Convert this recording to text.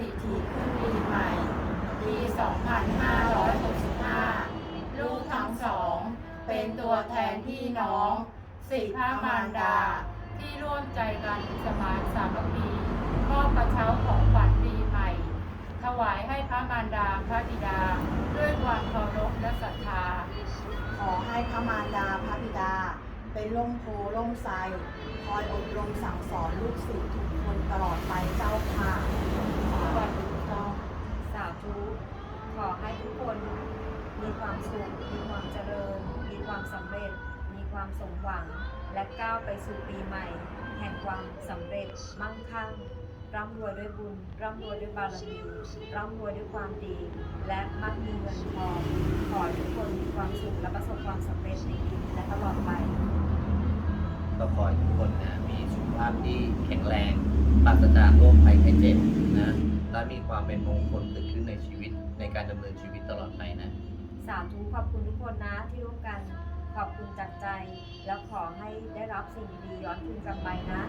ดิถีขึ้นปีใหม่ ปี 2565 ลูกทั้งสอง เป็นตัวแทนพี่น้องสี่พระมารดา ที่ร่วมใจกันสมานสามัคคีมอบกระเช้าของขวัญปีใหม่ ถวายให้พระมารดาพระบิดา ด้วยความเคารพและศรัทธา ขอให้พระมารดาพระบิดา เป็นล่มโพล่มไทรคอยอบรมสั่งสอนลูกศิษย์ทุกคนตลอดไปเจ้าค่ะ สวัสดีเจ้า สาธุ ขอให้ทุกคน มีความสุข มีความเจริญ มีความสำเร็จ มีความสมหวัง และก้าวไปสู่ปีใหม่ แห่งความสำเร็จ มั่งคั่ง ร่ำรวยด้วยบุญ ร่ำรวยด้วยบารมี ร่ำรวยด้วยความดี และมั่งมีเงินทอง ขอทุกคนมีความสุขและประสบความสำเร็จในปีนี้และตลอดไป ก็ขอให้ทุกคนนะมีสุขภาพที่แข็งแรงปราศจากโรคภัยไข้เจ็บนะ และมีความเป็นมงคลเกิดขึ้นในชีวิตในการดำเนินชีวิตตลอดไปนะ สาธุขอบคุณทุกคนนะที่ร่วมกันขอบคุณจากใจ แล้วขอให้ได้รับสิ่งดีๆย้อนคืนกลับไปนะ